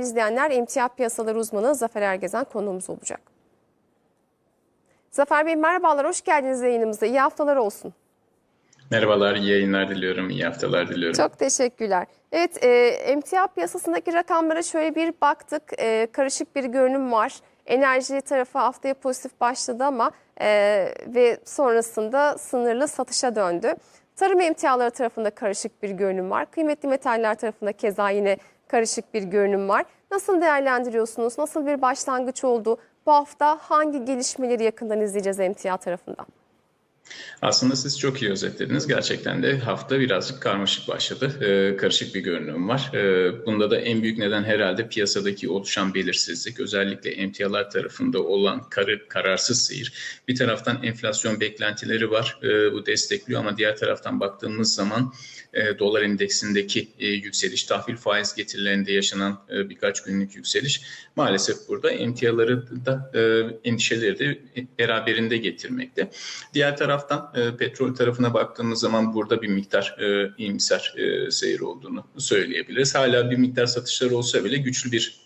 izleyenler emtia piyasaları uzmanı Zafer Ergezen konuğumuz olacak. Zafer Bey merhabalar, hoş geldiniz yayınımıza. İyi haftalar olsun. Merhabalar, iyi yayınlar diliyorum, iyi haftalar diliyorum. Çok teşekkürler. Evet, e, emtia piyasasındaki rakamlara şöyle bir baktık. E, karışık bir görünüm var. Enerji tarafı haftaya pozitif başladı ama e, ve sonrasında sınırlı satışa döndü. Tarım emtiaları tarafında karışık bir görünüm var. Kıymetli metaller tarafında keza yine karışık bir görünüm var. Nasıl değerlendiriyorsunuz? Nasıl bir başlangıç oldu? Bu hafta hangi gelişmeleri yakından izleyeceğiz emtia tarafından? Aslında siz çok iyi özetlediniz. Gerçekten de hafta birazcık karmaşık başladı. Ee, karışık bir görünüm var. Ee, bunda da en büyük neden herhalde piyasadaki oluşan belirsizlik. Özellikle emtialar tarafında olan karı, kararsız seyir. Bir taraftan enflasyon beklentileri var. Ee, bu destekliyor ama diğer taraftan baktığımız zaman e, dolar endeksindeki e, yükseliş, tahvil faiz getirilerinde yaşanan e, birkaç günlük yükseliş maalesef burada emtiaları da e, endişeleri de beraberinde getirmekte. Diğer taraftan e, petrol tarafına baktığımız zaman burada bir miktar e, iyimser e, seyir olduğunu söyleyebiliriz. Hala bir miktar satışlar olsa bile güçlü bir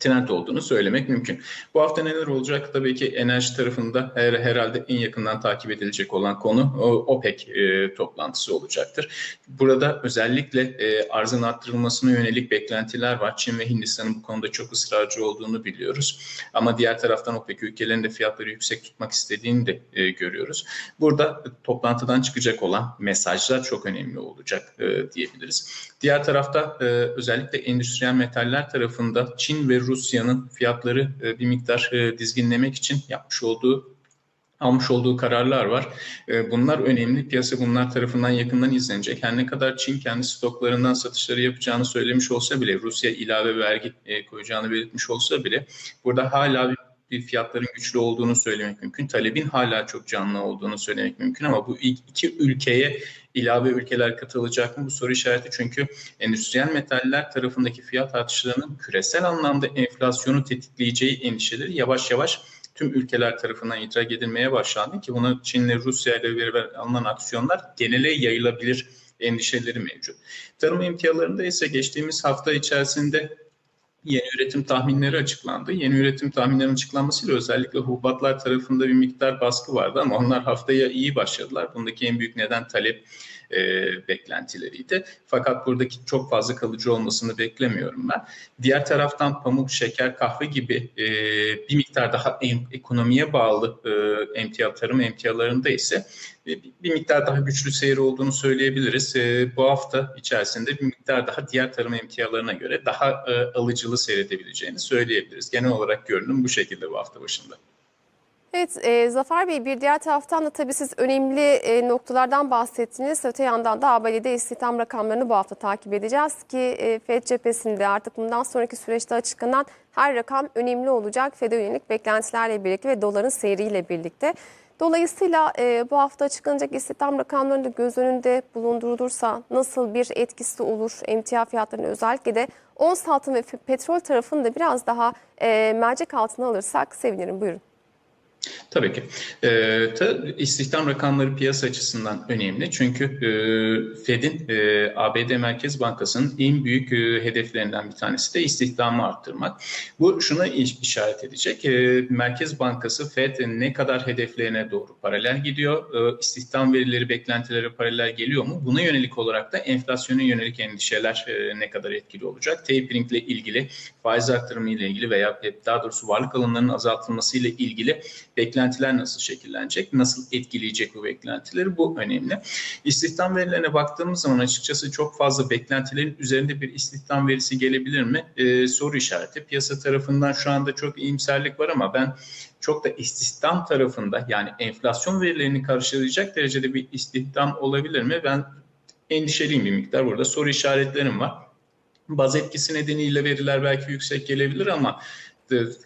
trend olduğunu söylemek mümkün. Bu hafta neler olacak? Tabii ki enerji tarafında her, herhalde en yakından takip edilecek olan konu OPEC e, toplantısı olacaktır. Burada özellikle e, arzın arttırılmasına yönelik beklentiler var. Çin ve Hindistan'ın bu konuda çok ısrarcı olduğunu biliyoruz. Ama diğer taraftan OPEC ülkelerinde fiyatları yüksek tutmak istediğini de e, görüyoruz. Burada toplantıdan çıkacak olan mesajlar çok önemli olacak e, diyebiliriz. Diğer tarafta e, özellikle endüstriyel metaller tarafında Çin ve Rusya'nın fiyatları e, bir miktar e, dizginlemek için yapmış olduğu almış olduğu kararlar var. E, bunlar önemli. Piyasa bunlar tarafından yakından izlenecek. Her ne kadar Çin kendi stoklarından satışları yapacağını söylemiş olsa bile, Rusya ilave vergi koyacağını belirtmiş olsa bile burada hala bir fiyatların güçlü olduğunu söylemek mümkün. Talebin hala çok canlı olduğunu söylemek mümkün ama bu iki ülkeye ilave ülkeler katılacak mı bu soru işareti çünkü endüstriyel metaller tarafındaki fiyat artışlarının küresel anlamda enflasyonu tetikleyeceği endişeleri yavaş yavaş tüm ülkeler tarafından itirak edilmeye başlandı ki buna Çin ile Rusya ile beraber alınan aksiyonlar genele yayılabilir endişeleri mevcut. Tarım emtialarında ise geçtiğimiz hafta içerisinde yeni üretim tahminleri açıklandı. Yeni üretim tahminlerinin açıklanmasıyla özellikle hububatlar tarafında bir miktar baskı vardı ama onlar haftaya iyi başladılar. Bundaki en büyük neden talep e, beklentileriydi. Fakat buradaki çok fazla kalıcı olmasını beklemiyorum ben. Diğer taraftan pamuk, şeker, kahve gibi e, bir miktar daha em, ekonomiye bağlı e, emtia, tarım emtialarında ise e, bir miktar daha güçlü seyir olduğunu söyleyebiliriz. E, bu hafta içerisinde bir miktar daha diğer tarım emtialarına göre daha e, alıcılı seyredebileceğini söyleyebiliriz. Genel olarak görünüm bu şekilde bu hafta başında. Evet e, Zafer Bey bir diğer taraftan da tabii siz önemli e, noktalardan bahsettiniz. Öte yandan da ABD'de istihdam rakamlarını bu hafta takip edeceğiz ki e, FED cephesinde artık bundan sonraki süreçte açıklanan her rakam önemli olacak. FED'e yönelik beklentilerle birlikte ve doların seyriyle birlikte. Dolayısıyla e, bu hafta açıklanacak istihdam rakamlarını da göz önünde bulundurulursa nasıl bir etkisi olur emtia fiyatlarını özellikle de ons altın ve petrol tarafını da biraz daha e, mercek altına alırsak sevinirim. Buyurun. Tabii ki. E, tabii istihdam rakamları piyasa açısından önemli. Çünkü e, Fed'in, e, ABD Merkez Bankası'nın en büyük e, hedeflerinden bir tanesi de istihdamı arttırmak. Bu şuna işaret edecek. E, Merkez Bankası Fed ne kadar hedeflerine doğru paralel gidiyor? E, istihdam verileri beklentilere paralel geliyor mu? Buna yönelik olarak da enflasyona yönelik endişeler e, ne kadar etkili olacak? Tapering ile ilgili, faiz arttırımı ile ilgili veya daha doğrusu varlık alanlarının azaltılması ile ilgili beklentiler nasıl şekillenecek, nasıl etkileyecek bu beklentileri bu önemli. İstihdam verilerine baktığımız zaman açıkçası çok fazla beklentilerin üzerinde bir istihdam verisi gelebilir mi? Ee, soru işareti. Piyasa tarafından şu anda çok iyimserlik var ama ben çok da istihdam tarafında yani enflasyon verilerini karşılayacak derecede bir istihdam olabilir mi? Ben endişeliyim bir miktar burada. Soru işaretlerim var. Baz etkisi nedeniyle veriler belki yüksek gelebilir ama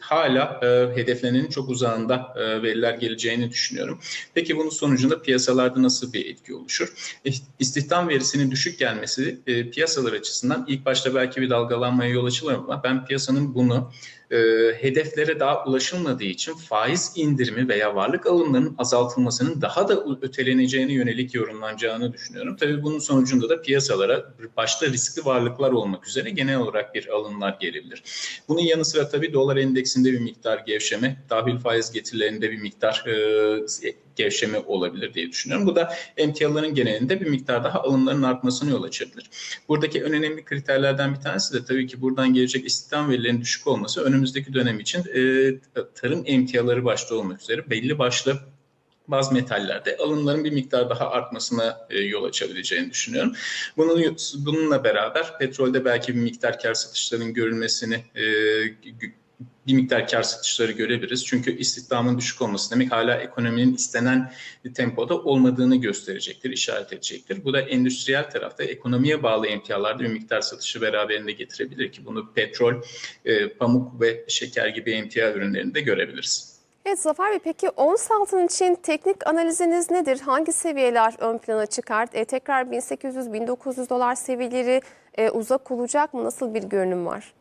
hala e, hedeflenenin çok uzağında e, veriler geleceğini düşünüyorum. Peki bunun sonucunda piyasalarda nasıl bir etki oluşur? E, İstihdam verisinin düşük gelmesi e, piyasalar açısından ilk başta belki bir dalgalanmaya yol açılır ama ben piyasanın bunu e, hedeflere daha ulaşılmadığı için faiz indirimi veya varlık alımlarının azaltılmasının daha da öteleneceğine yönelik yorumlanacağını düşünüyorum. Tabii bunun sonucunda da piyasalara başta riskli varlıklar olmak üzere genel olarak bir alımlar gelebilir. Bunun yanı sıra tabii dolar endeksinde bir miktar gevşeme, tahvil faiz getirilerinde bir miktar e, gevşeme olabilir diye düşünüyorum. Bu da emtiaların genelinde bir miktar daha alımların artmasına yol açabilir. Buradaki en önemli kriterlerden bir tanesi de tabii ki buradan gelecek istihdam verilerinin düşük olması önümüzdeki dönem için e, tarım emtiaları başta olmak üzere belli başlı bazı metallerde alımların bir miktar daha artmasına e, yol açabileceğini düşünüyorum. Bunun bununla beraber petrolde belki bir miktar kar satışlarının görülmesini e, bir miktar kar satışları görebiliriz. Çünkü istihdamın düşük olması demek hala ekonominin istenen tempoda olmadığını gösterecektir, işaret edecektir. Bu da endüstriyel tarafta ekonomiye bağlı emtialarda bir miktar satışı beraberinde getirebilir ki bunu petrol, e, pamuk ve şeker gibi emtia ürünlerinde görebiliriz. Evet Zafer Bey peki ons altın için teknik analiziniz nedir? Hangi seviyeler ön plana çıkar? E, tekrar 1800-1900 dolar seviyeleri e, uzak olacak mı? Nasıl bir görünüm var?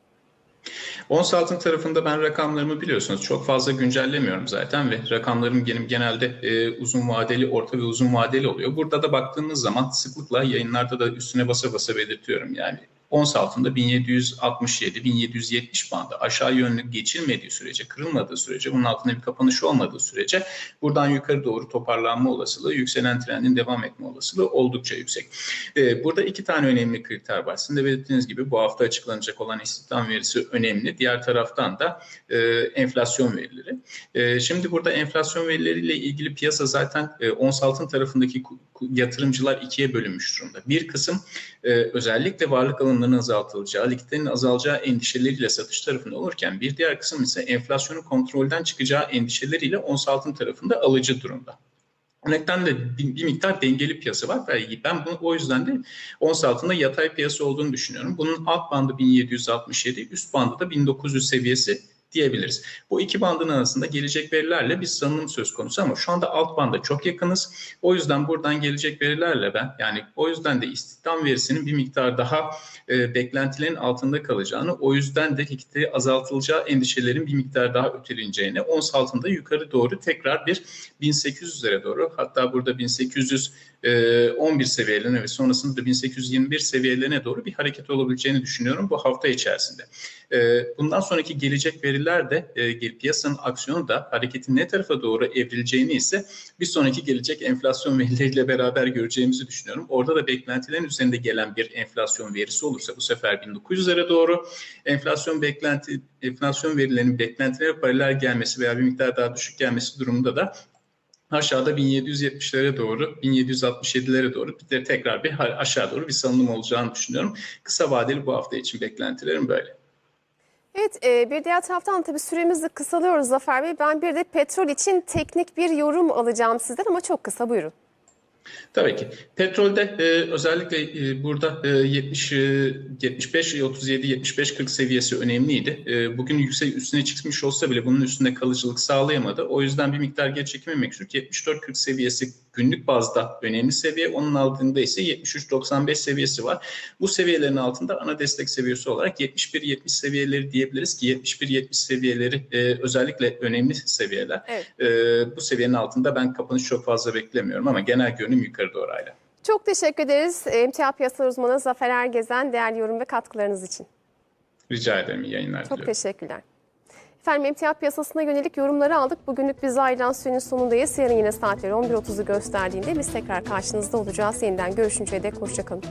Ons altın tarafında ben rakamlarımı biliyorsunuz çok fazla güncellemiyorum zaten ve rakamlarım benim genelde e, uzun vadeli, orta ve uzun vadeli oluyor. Burada da baktığımız zaman sıklıkla yayınlarda da üstüne basa basa belirtiyorum yani ons altında 1767-1770 bandı aşağı yönlü geçilmediği sürece, kırılmadığı sürece, bunun altında bir kapanış olmadığı sürece buradan yukarı doğru toparlanma olasılığı, yükselen trendin devam etme olasılığı oldukça yüksek. Ee, burada iki tane önemli kriter var. Sizin de belirttiğiniz gibi bu hafta açıklanacak olan istihdam verisi önemli. Diğer taraftan da e, enflasyon verileri. E, şimdi burada enflasyon verileriyle ilgili piyasa zaten e, ons altın tarafındaki yatırımcılar ikiye bölünmüş durumda. Bir kısım e, özellikle varlık alanlarının azaltılacağı, likiditenin azalacağı endişeleriyle satış tarafında olurken bir diğer kısım ise enflasyonun kontrolden çıkacağı endişeleriyle ons altın tarafında alıcı durumda. Nedenle de bir, bir miktar dengeli piyasa var ben bunu o yüzden de ons altında yatay piyasa olduğunu düşünüyorum. Bunun alt bandı 1767, üst bandı da 1900 seviyesi diyebiliriz. Bu iki bandın arasında gelecek verilerle bir sanılım söz konusu ama şu anda alt banda çok yakınız. O yüzden buradan gelecek verilerle ben yani o yüzden de istihdam verisinin bir miktar daha e, beklentilerin altında kalacağını, o yüzden de likidite azaltılacağı endişelerin bir miktar daha öteleneceğini, ons altında yukarı doğru tekrar bir 1800'lere doğru hatta burada 1800 11 seviyelerine ve sonrasında da 1821 seviyelerine doğru bir hareket olabileceğini düşünüyorum bu hafta içerisinde. Bundan sonraki gelecek veriler de piyasanın aksiyonu da hareketin ne tarafa doğru evrileceğini ise bir sonraki gelecek enflasyon verileriyle beraber göreceğimizi düşünüyorum. Orada da beklentilerin üzerinde gelen bir enflasyon verisi olursa bu sefer 1900'lere doğru enflasyon beklenti enflasyon verilerinin beklentilere paralel gelmesi veya bir miktar daha düşük gelmesi durumunda da aşağıda 1770'lere doğru, 1767'lere doğru bir de tekrar bir aşağı doğru bir salınım olacağını düşünüyorum. Kısa vadeli bu hafta için beklentilerim böyle. Evet e, bir diğer taraftan tabii süremizi kısalıyoruz Zafer Bey. Ben bir de petrol için teknik bir yorum alacağım sizden ama çok kısa buyurun. Tabii ki. Petrolde e, özellikle e, burada e, 70 e, 75 37 75 40 seviyesi önemliydi. E, bugün yüksek üstüne çıkmış olsa bile bunun üstünde kalıcılık sağlayamadı. O yüzden bir miktar geri çekimi mevcut. 74 40 seviyesi günlük bazda önemli seviye. Onun altında ise 73-95 seviyesi var. Bu seviyelerin altında ana destek seviyesi olarak 71-70 seviyeleri diyebiliriz ki 71-70 seviyeleri e, özellikle önemli seviyeler. Evet. E, bu seviyenin altında ben kapanış çok fazla beklemiyorum ama genel görünüm yukarı doğru hala. Çok teşekkür ederiz. Emtia Piyasa Uzmanı Zafer Ergezen değerli yorum ve katkılarınız için. Rica ederim. İyi yayınlar Çok diliyorum. teşekkürler. Efendim emtia piyasasına yönelik yorumları aldık. Bugünlük biz ayrılan sürenin sonundayız. Yarın yine saatleri 11.30'u gösterdiğinde biz tekrar karşınızda olacağız. Yeniden görüşünceye dek hoşçakalın.